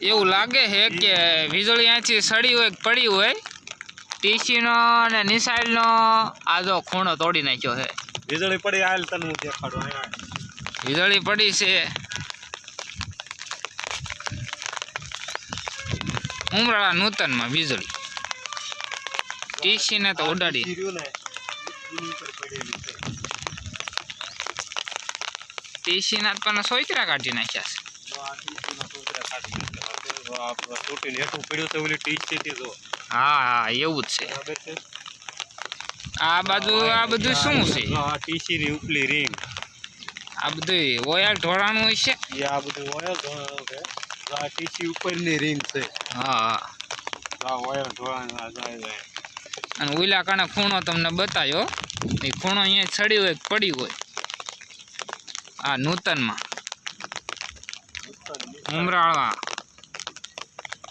એવું લાગે છે કે વીજળી અહીંથી સડી હોય પડી હોય ટીસીનો અને નિસાઇલનો આ જો ખૂણો તોડી નાખ્યો છે. વીજળી પડી આલ તને હું દેખાડું વીજળી પડી છે. ઉમરાળા નૂતનમાં વીજળી. ટીસીને તો ઉડાડી. ટીસીના પણ સોયત્રા કાઢી નાખ્યા છે. હા હા, એવું જ છે. આ બાજુ, આ બધું શું છે? ટીસી ની ઉપલી આ બધું ઓયલ ઢોળાનું હોય છે? આ બધું છે આ ટીસી ઉપરની ring છે હા. આ આ જાય. અને કાણે ખૂણો તમને બતાવ્યો. એ ખૂણો અહીંયા છડી હોય પડી હોય? આ નૂતનમાં. ઉપરની ઉમરાળા